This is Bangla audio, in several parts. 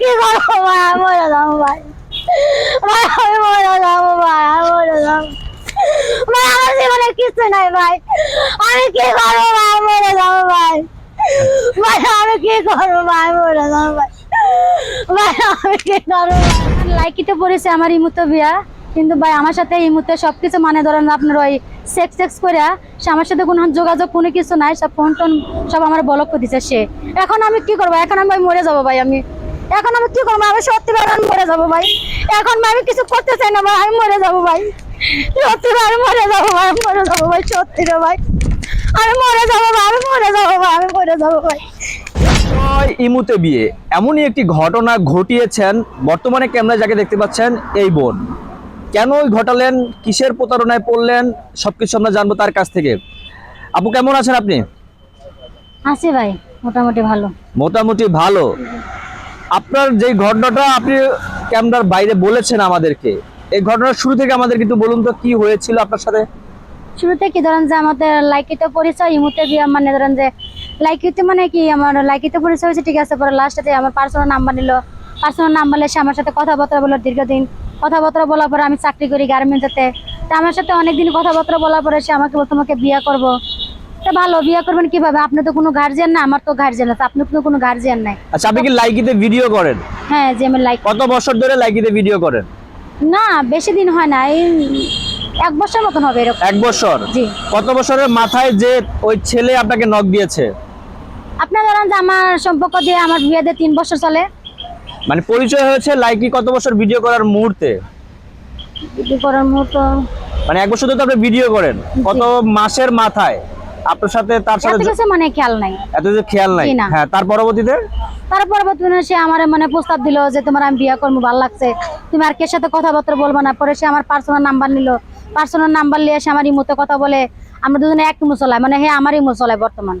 কি করব ভাই আমি মরে ভাই ভাই আমি মরে যাব ভাই জীবনে কিছু নাই ভাই আমি কি করব ভাই মরে যাব ভাই ভাই আমি কি করব ভাই মরে যাব ভাই ভাই আমি কি করব লাইকিতে পড়েছে আমার ইমুতো বিয়া। কিন্তু ভাই, আমার সাথে এই মুহূর্তে সবকিছু মানে ধরেন আপনার ওই সেক্স সেক্স করে সে আমার সাথে কোনো যোগাযোগ, কোনো কিছু নাই, সব ফোন টোন সব আমার ব্লক দিছে সে। এখন আমি কি করব? এখন আমি মরে যাব ভাই, আমি এখন আমি কি করব? আমি সত্যি আমি মরে যাব ভাই। এখন আমি কিছু করতে চাই না ভাই আমি মরে যাব ভাই। সত্যি ভাই আমি মরে যাব ভাই আমি মরে যাব ভাই সত্যি রে ভাই। আমি মরে যাব ভাই আমি মরে যাব ভাই আমি মরে যাব ভাই। ইমুতে বিয়ে এমনই একটি ঘটনা ঘটিয়েছেন বর্তমানে ক্যামেরা যাকে দেখতে পাচ্ছেন এই বোন। কেন ওই ঘটালেন? কিসের প্রতারণায় পড়লেন? সবকিছু আমরা জানব তার কাছ থেকে। আপু কেমন আছেন আপনি? আছি ভাই মোটামুটি ভালো। মোটামুটি ভালো। আপনার যে ঘটনাটা আপনি ক্যামেরার বাইরে বলেছেন আমাদেরকে, এই ঘটনার শুরু থেকে আমাদের কিন্তু বলুন তো, কি হয়েছিল আপনার সাথে? শুরুতে কি ধরেন যে আমাদের লাইকিতে পরিচয় ইমুতে বিয়া মানে ধরেন যে লাইকিতে মানে কি আমার লাইকিতে পরিচয় হয়েছে, ঠিক আছে, পরে লাস্টে আমার পার্সোনাল নাম্বার নিল। পার্সোনাল নাম্বার সে আমার সাথে কথাবার্তা বলল দীর্ঘদিন। কথাবার্তা বলার পরে আমি চাকরি করি গার্মেন্টসেতে তা আমার সাথে অনেকদিন কথাবার্তা বলার পরে সে আমাকে বলতো তোমাকে বিয়ে করব। তা ভালো বিয়ে করবেন কীভাবে? আপনি তো কোনো গার্জিয়ান না আমার তো গার্জিয়ান আছে আপনি তো কোনো গার্জিয়ান নাই। আচ্ছা আপনি কি লাইকিতে ভিডিও করেন? হ্যাঁ যে আমি লাইক কত বছর ধরে লাইকিতে ভিডিও করেন? না বেশি দিন হয় না এই এক বছর মতন হবে এরকম। এক বছর? জি। কত বছরের মাথায় যে ওই ছেলে আপনাকে নক দিয়েছে? আপনার ধরেন যে আমার সম্পর্ক দিয়ে আমার বিয়ে দিয়ে তিন বছর চলে। মানে পরিচয় হয়েছে লাইকি কত বছর ভিডিও করার মুহূর্তে? বিক্রি করার মতো মানে এক বছর ধরে তো আপনি ভিডিও করেন। কত মাসের মাথায়? আপনার সাথে তার সাথে মানে খেয়াল নাই। এত যে খেয়াল নাই? হ্যাঁ তার পরবর্তীতে? তার পরবর্তীতে সে আমার মানে প্রস্তাব দিল যে তোমার আমি বিয়ে করব ভালো লাগছে। তুমি আর সাথে কথাবার্তা বলব না? পরে সে আমার পার্সোনাল নাম্বার নিল। পার্সোনাল নাম্বার নিয়ে সে আমার ইমোতে কথা বলে আমরা দুজনে এক ইমো চলাই। মানে হ্যাঁ আমার ইমো চলায় বর্তমান।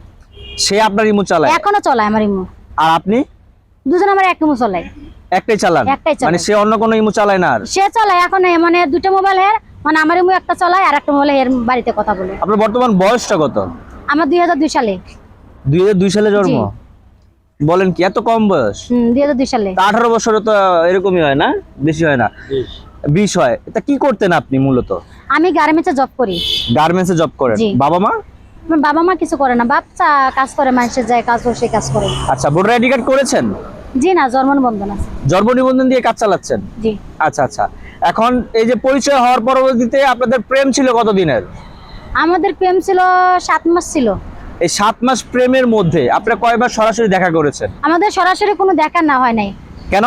সে আপনার ইমো চালায়? এখনও চলায় আমার ইমো। আর আপনি? দুজন আমার এক ইমো চলাই একটাই চালান? একটাই। মানে সে অন্য কোনো ইমো চালায় না আর? সে চলায় এখন মানে দুটো মোবাইল হের মানে আমার ইমো একটা চলায় আর একটা মোবাইল এর বাড়িতে কথা বলে। আপনার বর্তমান বয়সটা কত? আমার দুই হাজার দুই সালে। দুই হাজার দুই সালে জন্ম? বলেন কি এত কম বয়স? হম দুই হাজার দুই সালে। আঠারো বছরে তো এরকমই হয় না? বেশি হয় না? বিশ। হয়। তা কি করতেন আপনি মূলত? আমি গার্মেন্টসে জব করি। গার্মেন্টসে জব করেন? বাবা মা? আমার বাবা মা কিছু করে না। বাচ্চা কাজ করে মানুষের যায় কাজ সে কাজ করে। আচ্ছা ভোটার আইডি কার্ড করেছেন? জি না জন্ম নিবন্ধন আছে। জন্ম নিবন্ধন দিয়ে কাজ চালাচ্ছেন? জি। আচ্ছা আচ্ছা। এখন এই যে পরিচয় হওয়ার পরবর্তীতে আপনাদের প্রেম ছিল কতদিনের? আমাদের প্রেম ছিল সাত মাস ছিল। এই সাত মাস প্রেমের মধ্যে আপনারা কয়বার সরাসরি দেখা করেছেন? আমাদের সরাসরি কোনো দেখা না হয় নাই। কেন?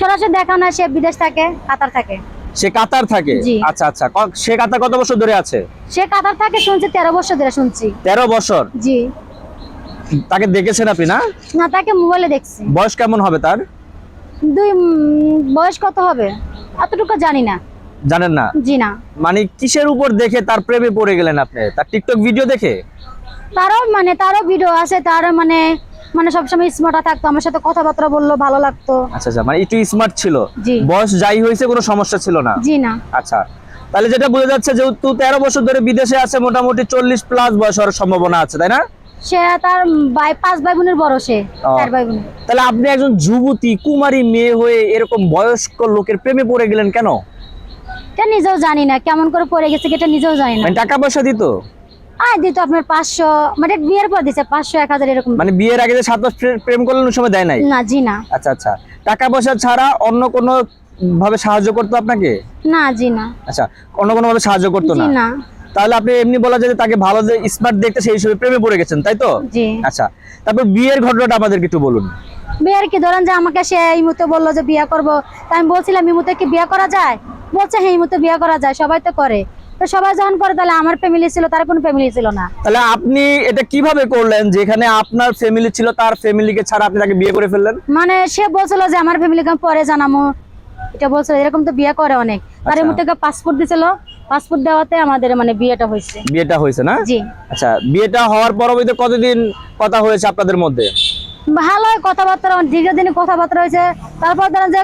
সরাসরি দেখা না সে বিদেশ থাকে কাতার থাকে। সে কাতার থাকে? জি। আচ্ছা আচ্ছা। সে কাতার কত বছর ধরে আছে? সে কাতার থাকে শুনছি তেরো বছর ধরে শুনছি। তেরো বছর? জি। তাকে দেখেছেন আপনি না? না তাকে মোবাইলে দেখছি। বয়স কেমন হবে তার? দুই বয়স কত হবে? অতটুকু জানি না। জানেন না? জি না। মানে কিসের উপর দেখে তার প্রেমে পড়ে গেলেন আপনি? তার টিকটক ভিডিও দেখে? তারও মানে তারও ভিডিও আছে তারও মানে মানে সবসময় স্মার্ট থাকতো আমার সাথে কথাবার্তা বলল ভালো লাগতো। আচ্ছা আচ্ছা মানে একটু স্মার্ট ছিল। বয়স যাই হয়েছে কোনো সমস্যা ছিল না? জি না। আচ্ছা তাহলে যেটা বোঝা যাচ্ছে যেহেতু তেরো বছর ধরে বিদেশে আছে মোটামুটি চল্লিশ প্লাস বয়স হওয়ার সম্ভাবনা আছে তাই না? সে তার ভাই পাঁচ ভাই বোনের বড় সে চার ভাই বোনের তাহলে আপনি একজন যুবতী কুমারী মেয়ে হয়ে এরকম বয়স্ক লোকের প্রেমে পড়ে গেলেন কেন? এটা নিজেও জানি না কেমন করে পড়ে গেছে এটা নিজেও জানি না। মানে টাকা পয়সা দিত? আয় দিত আপনার পাঁচশো মানে বিয়ের পর দিছে পাঁচশো এক হাজার এরকম। মানে বিয়ের আগে যে সাত মাস প্রেম করলেন ওই সময় দেয় নাই? না জি না। আচ্ছা আচ্ছা। টাকা পয়সা ছাড়া অন্য কোনো ভাবে সাহায্য করতো আপনাকে? না জি না। আচ্ছা অন্য কোনো ভাবে সাহায্য করতো না? না। তাহলে আপনি এমনি বলা যায় তাকে ভালো যে স্মার্ট দেখতে সেই হিসেবে প্রেমে পড়ে গেছেন তাই তো? আচ্ছা তারপর বিয়ের ঘটনাটা আমাদেরকে একটু বলুন। বিয়ের কি ধরেন যে আমাকে সে এই মুহূর্তে বলল যে বিয়ে করব তাই আমি বলছিলাম এই মুহূর্তে কি বিয়ে করা যায়? বলছে হ্যাঁ এই মুহূর্তে বিয়ে করা যায় সবাই তো করে। তো সবাই যখন করে তাহলে আমার ফ্যামিলি ছিল তার কোনো ফ্যামিলি ছিল না। তাহলে আপনি এটা কীভাবে করলেন যেখানে আপনার ফ্যামিলি ছিল তার ফ্যামিলিকে ছাড়া আপনি তাকে বিয়ে করে ফেললেন? মানে সে বলছিল যে আমার ফ্যামিলিকে পরে জানামো। এটা বলছিল এরকম তো বিয়ে করে অনেক। তার আচ্ছা। মুহূর্তে পাসপোর্ট দিছিল। পাসপোর্ট দেওয়াতে আমাদের মানে বিয়েটা হয়েছে। বিয়েটা হয়েছে না? জি। আচ্ছা বিয়েটা হওয়ার পরবর্তীতে কতদিন কথা হয়েছে আপনাদের মধ্যে? ভালো কথাবার্তা দীর্ঘদিন কথাবার্তা হয়েছে তারপর ধরেন যে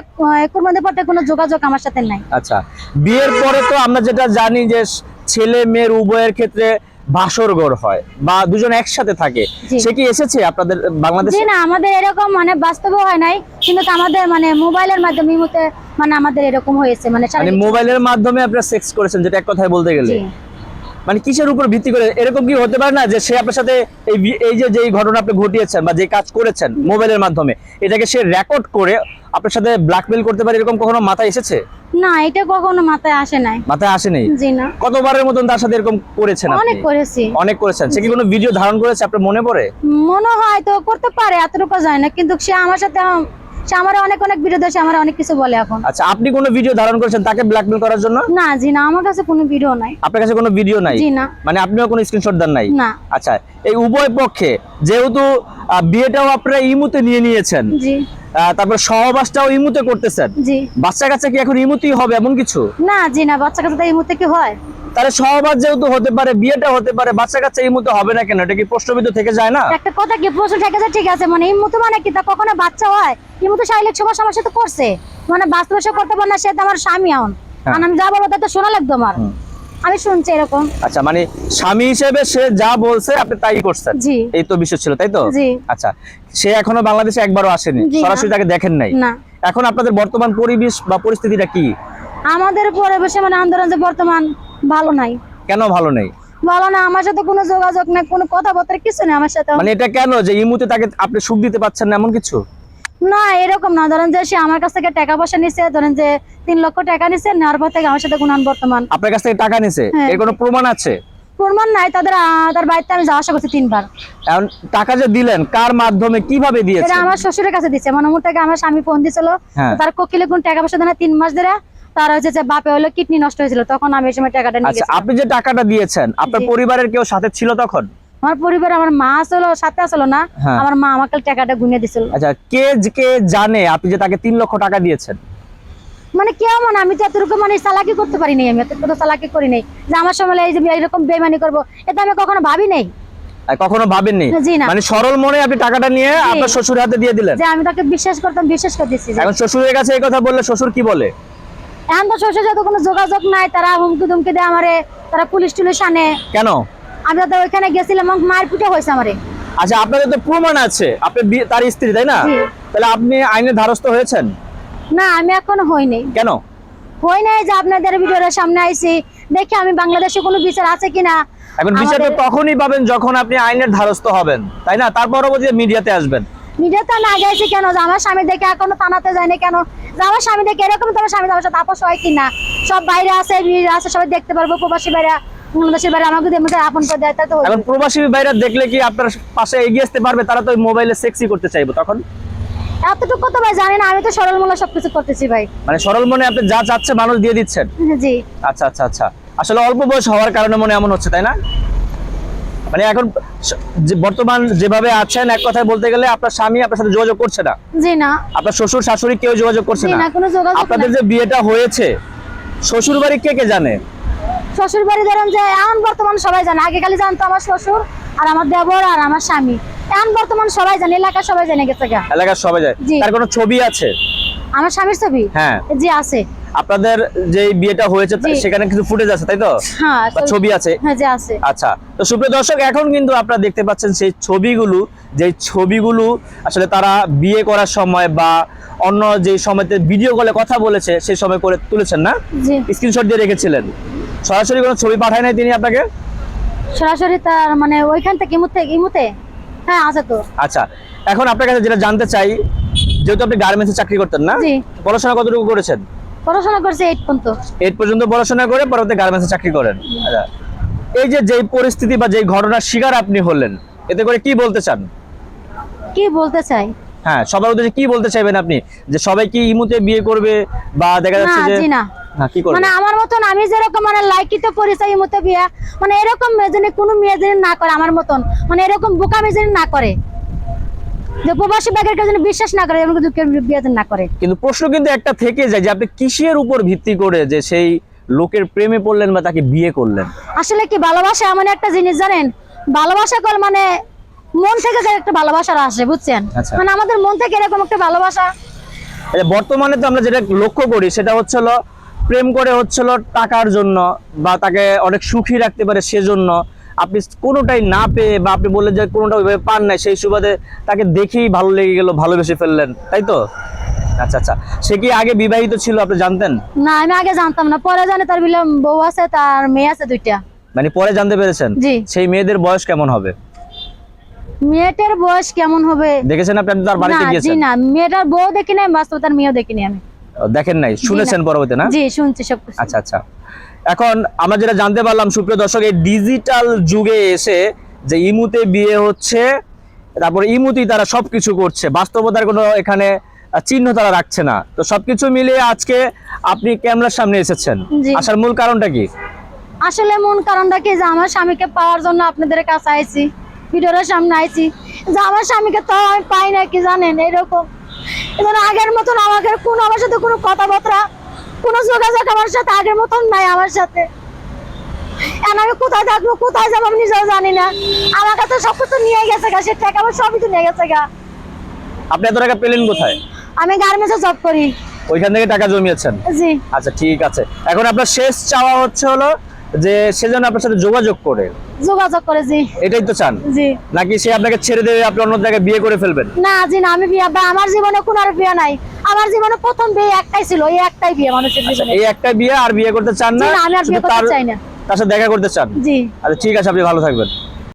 মধ্যে পড়তে কোনো যোগাযোগ আমার সাথে নাই। আচ্ছা বিয়ের পরে তো আমরা যেটা জানি যে ছেলে মেয়ের উভয়ের ক্ষেত্রে ভাসরঘর হয় বা দুজন একসাথে থাকে। সে কি এসেছে আপনাদের বাংলাদেশে? না আমাদের এরকম মানে বাস্তব হয় নাই কিন্তু আমাদের মানে মোবাইলের মাধ্যমে মানে আমাদের এরকম হয়েছে মানে মানে মোবাইলের মাধ্যমে আপনারা সেক্স করেছেন যেটা এক কথায় বলতে গেলে। মানে কিসের উপর ভিত্তি করে? এরকম কি হতে পারে না যে সে আপনার সাথে এই এই যে যেই ঘটনা আপনি ঘটিয়েছেন বা যে কাজ করেছেন মোবাইলের মাধ্যমে এটাকে সে রেকর্ড করে আপনার সাথে ব্ল্যাকমেল করতে পারে এরকম কখনো মাথায় এসেছে? না এটা কখনো মাথায় আসে নাই। মাথায় আসেনি জি না। কতবারের মতন তার সাথে এরকম করেছেন আপনি? অনেক করেছি। অনেক করেছেন। সে কি কোনো ভিডিও ধারণ করেছে আপনার মনে পড়ে? মনে হয় তো করতে পারে এতটুকু যায় না কিন্তু সে আমার সাথে সে আমার অনেক অনেক বিরোধ আছে আমার অনেক কিছু বলে এখন। আচ্ছা আপনি কোনো ভিডিও ধারণ করেছেন তাকে ব্ল্যাকমেল করার জন্য? না জি না আমার কাছে কোনো ভিডিও নাই। আপনার কাছে কোনো ভিডিও নাই? জি না। মানে আপনিও কোনো স্ক্রিনশট দেন নাই? না। আচ্ছা এই উভয় পক্ষে যেহেতু বিয়েটাও আপনারা ইমুতে নিয়ে নিয়েছেন জি। তারপর সহবাসটাও ইমুতে করতেছেন জি। বাচ্চা কাচ্চা কি এখন ইমুতেই হবে এমন কিছু? না জি না বাচ্চা কাছে তো এই মুহূর্তে কি হয়? তাহলে সহবাস যেহেতু হতে পারে বিয়েটা হতে পারে বাচ্চা কাচ্চা এই মুহূর্তে হবে না কেন? এটা কি প্রশ্নবিদ্ধ থেকে যায় না? একটা কথা কি প্রশ্ন থেকে যায় ঠিক আছে মানে এই মুহূর্তে মানে কি তা কখনো বাচ্চা হয়? এই মুহূর্তে শারীরিক সবার আমার সাথে করছে। মানে বাস্তবে করতে পারে না সে তো আমার স্বামী এখন। হ্যাঁ। আর আমি যা বলব তা তো শোনা লাগতো আমার। আমি শুনছি এরকম। আচ্ছা মানে স্বামী হিসেবে সে যা বলছে আপনি তাই করছেন। জি। এই তো বিষয় ছিল তাই তো? জি। আচ্ছা সে এখনও বাংলাদেশে একবারও আসেনি। সরাসরি তাকে দেখেন নাই। না। এখন আপনাদের বর্তমান পরিবেশ বা পরিস্থিতিটা কি? আমাদের পরিবেশে মানে আন্দোলন যে বর্তমান ভালো নাই। কেন ভালো নেই? ভালো না আমার সাথে কোনো যোগাযোগ নাই কোনো কথাবার্তা কিছু নেই আমার সাথে। মানে এটা কেন যে ইমুতে তাকে আপনি সুখ দিতে পারছেন না এমন কিছু? না এরকম না। ধরেন যে সে আমার কাছ থেকে টাকা পয়সা নিছে ধরেন যে তিন লক্ষ টাকা নিছে নেওয়ার পর থেকে আমার সাথে কোনো বর্তমান আপনার কাছ থেকে টাকা নিছে? হ্যাঁ। এর কোনো প্রমাণ আছে? প্রমাণ নাই তাদের তার বাড়িতে আমি যাওয়া আসা করছি তিনবার। এখন টাকা যে দিলেন কার মাধ্যমে কীভাবে এটা দিয়েছেন? আমার শ্বশুরের কাছে দিচ্ছে মানে ওর থেকে আমার স্বামী ফোন দিছিল হ্যাঁ। তার কোকিলে কোন টাকা পয়সা দেয় না তিন মাস ধরে তার হচ্ছে যে বাপে হলো কিডনি নষ্ট হয়েছিল তখন আমি এই সময় টাকাটা নিয়ে আচ্ছা আপনি যে টাকাটা দিয়েছেন আপনার পরিবারের কেউ সাথে ছিল তখন? আমার পরিবারে আমার মা আসলো সাথে আসলো না হ্যাঁ। আমার মা আমাকে টাকাটা গুনে দিছিল। আচ্ছা কে কে জানে আপনি যে তাকে তিন লক্ষ টাকা দিয়েছেন? মানে কেউ মানে আমি তো এতটুকু মানে চালাকি করতে পারি নাই আমি এতটুকু চালাকি করি নাই। যে আমার সময় এই যে এরকম বেমানি করব এটা আমি কখনো ভাবি নাই। কখনো ভাবেননি মানে সরল মনে আপনি টাকাটা নিয়ে আপনার শ্বশুরের হাতে দিয়ে দিলেন? যে আমি তাকে বিশ্বাস করতাম বিশ্বাস করে দিচ্ছি এখন শ্বশুরের কাছে এই কথা বললে শ্বশুর কি বলে? এখন তো শ্বশুর সাথে কোনো যোগাযোগ নাই তারা হুমকি দুমকি দেয় আমারে তারা পুলিশ টুলিশ আনে। কেন? আমরা তো ওইখানে গেছিলাম হয়েছে আমারে। আচ্ছা আপনাদের তো প্রমাণ আছে আপনি তার স্ত্রী তাই না? তাহলে আপনি আইনের ধারস্থ হয়েছেন? না আমি এখনও হইনি। কেন? হই নাই যে আপনাদের ভিডিওর সামনে আইছি দেখি আমি বাংলাদেশে কোনো বিচার আছে কিনা। এখন আমাদের- তখনই পাবেন যখন আপনি আইনের ধারস্থ হবেন তাই না? তার পরবর্তীতে মিডিয়াতে আসবেন। আমি আগে আইছি কেন? যে আমার স্বামী দেখে এখনও থানাতে যায়নি কেন? যে আমার স্বামী দেখে এরকম তোমার স্বামী আমার সাথে আপোষ হয় কিনা? সব বাইরে আছে আছে সবাই দেখতে পারব প্রবাসী বাইরে বাংলাদেশের বাইরে আমাকে যদি আপন করে দেয় তা এখন প্রবাসী ভাইরা দেখলে কি আপনার পাশে এগিয়ে আসতে পারবে? তারা তো মোবাইলে সেক্সি করতে চাইব তখন? এতটুকু তো ভাই আমি তো সরল মূল্য সবকিছু করতেছি ভাই। মানে সরল মনে আপনি যা চাচ্ছে মানুষ দিয়ে দিচ্ছেন? জি। আচ্ছা আচ্ছা আচ্ছা। আসলে অল্প বয়স হওয়ার কারণে মনে এমন হচ্ছে তাই না? মানে এখন বর্তমান যেভাবে আছেন এক কথায় বলতে গেলে আপনার স্বামী আপনার সাথে যোগাযোগ করছে না। জি না। আপনার শ্বশুর শাশুড়ি কেউ যোগাযোগ করছে না। কোনো যোগাযোগ আপনাদের যে বিয়েটা হয়েছে শ্বশুর বাড়ি কে কে জানে? শ্বশুর বাড়ি ধরেন যে এখন বর্তমান সবাই জানে। আগে খালি জানতো আমার শ্বশুর আর আমার দেবর আর আমার স্বামী। এখন বর্তমান সবাই জানে এলাকা সবাই জেনে গেছে এলাকার সবাই জানে। তার কোনো ছবি আছে? আমার স্বামীর ছবি? হ্যাঁ। জি আছে। আপনাদের যে বিয়েটা হয়েছে সেখানে কিছু ফুটেজ আছে তাই তো? হ্যাঁ ছবি আছে? হ্যাঁ জি আছে। আচ্ছা তো সুপ্রিয় দর্শক এখন কিন্তু আপনারা দেখতে পাচ্ছেন সেই ছবিগুলো যে ছবিগুলো আসলে তারা বিয়ে করার সময় বা অন্য যে সময়তে ভিডিও কলে কথা বলেছে সেই সময় করে তুলেছেন না? জি। স্ক্রিনশট দিয়ে রেখেছিলেন। সরাসরি কোনো ছবি পাঠায় নাই তিনি আপনাকে? সরাসরি তার মানে ওইখান থেকে ইমুতে ইমুতে? হ্যাঁ আছে তো। আচ্ছা এখন আপনার কাছে যেটা জানতে চাই যেহেতু আপনি গার্মেন্টসে চাকরি করতেন না পড়াশোনা কতটুকু করেছেন? পড়াশোনা করছে এইট পর্যন্ত। এইট পর্যন্ত পড়াশোনা করে পরবর্তী গার্মেন্টসে চাকরি করেন। আচ্ছা এই যে যেই পরিস্থিতি বা যেই ঘটনার শিকার আপনি হলেন এতে করে কি বলতে চান? কি বলতে চাই? হ্যাঁ সবার উদ্দেশ্যে কি বলতে চাইবেন আপনি? যে সবাই কি ইমুতে বিয়ে করবে বা দেখা যাচ্ছে যে না। হ্যাঁ মানে আমার মতন আমি যেরকম মানে লাইকিত পরিচয় মতো বিয়া মানে এরকম মেয়ে যেন কোনো মেয়ে যেন না করে আমার মতন মানে এরকম বোকামি যেন না করে যে প্রবাসী ব্যাগের কাছে যেন বিশ্বাস না করে দুঃখের বিয়ে না করে। কিন্তু প্রশ্ন কিন্তু একটা থেকে যায় যে আপনি কিসের উপর ভিত্তি করে যে সেই লোকের প্রেমে পড়লেন বা তাকে বিয়ে করলেন? আসলে কি ভালোবাসা এমন একটা জিনিস জানেন? ভালোবাসা কল মানে মন থেকে যে একটা ভালোবাসা আসে বুঝছেন? আচ্ছা। মানে আমাদের মন থেকে এরকম একটা ভালোবাসা। বর্তমানে তো আমরা যেটা লক্ষ্য করি সেটা হচ্ছিল প্রেম করে হচ্ছিল টাকার জন্য বা তাকে অনেক সুখী রাখতে পারে সেজন্য। আপনি কোনোটাই না পেয়ে বা আপনি বললেন যে কোনোটা ওইভাবে পান নাই সেই সুবাদে তাকে দেখেই ভালো লেগে গেল ভালোবেসে ফেললেন তাই তো? আচ্ছা আচ্ছা। সে কি আগে বিবাহিত ছিল আপনি জানতেন? না আমি আগে জানতাম না। পরে জানি তার বিলে বউ আছে তার মেয়ে আছে দুইটা। মানে পরে জানতে পেরেছেন? সেই মেয়েদের বয়স কেমন হবে? মেয়েটার বয়স কেমন হবে? দেখেছেন আপনি তার বাড়িতে গিয়েছেন? না মেয়েটার বউ দেখি নাই বাস্তব তার মেয়েও দেখিনি আমি। দেখেন নাই শুনেছেন পরবর্তী না? জি শুনছি সব আচ্ছা আচ্ছা। এখন আমরা যেটা জানতে পারলাম সুপ্রিয় দর্শক এই ডিজিটাল যুগে এসে যে ইমুতে বিয়ে হচ্ছে তারপর ইমুতেই তারা সবকিছু করছে বাস্তবতার কোনো এখানে চিহ্ন তারা রাখছে না। তো সবকিছু মিলিয়ে আজকে আপনি ক্যামেরার সামনে এসেছেন। আসার মূল কারণটা কি? আসলে মূল কারণটা কি? যে আমার স্বামীকে পাওয়ার জন্য আপনাদের কাছে আইছি ভিডিওর সামনে আইছি। যে আমার স্বামীকে তো আমি পাই না কি জানেন? এরকম এজন্য আগের মতন আমাকে কোন আমার সাথে কোনো কথাবার্তা কোনো যোগাযোগ আমার সাথে আগের মতন নাই আমার সাথে। আমি কোথায় থাকব কোথায় যাব আমি নিজেও জানি না। আমার কাছে সব কিছু নিয়ে গেছে গা সে টাকা আমার সবই তো নিয়ে গেছে গা। আপনি এত টাকা পেলেন কোথায়? আমি গার্মেন্টসে জব করি। ওইখান থেকে টাকা জমিয়েছেন? জি। আচ্ছা ঠিক আছে। এখন আপনার শেষ চাওয়া হচ্ছে হলো যে সে যেন আপনার সাথে যোগাযোগ করে। যোগাযোগ করে জি। এটাই তো চান? জি। নাকি সে আপনাকে ছেড়ে দেবে আপনি অন্য জায়গায় বিয়ে করে ফেলবেন? না জি না আমি বিয়ে বা আমার জীবনে কোনো আর বিয়ে নাই। আমার জীবনে প্রথম বিয়ে একটাই ছিল এই একটাই বিয়ে মানুষের জীবনে। এই একটাই বিয়ে আর বিয়ে করতে চান না, আমি আর বিয়ে করতে চাই না। তার সাথে দেখা করতে চান? জি। আচ্ছা ঠিক আছে আপনি ভালো থাকবেন।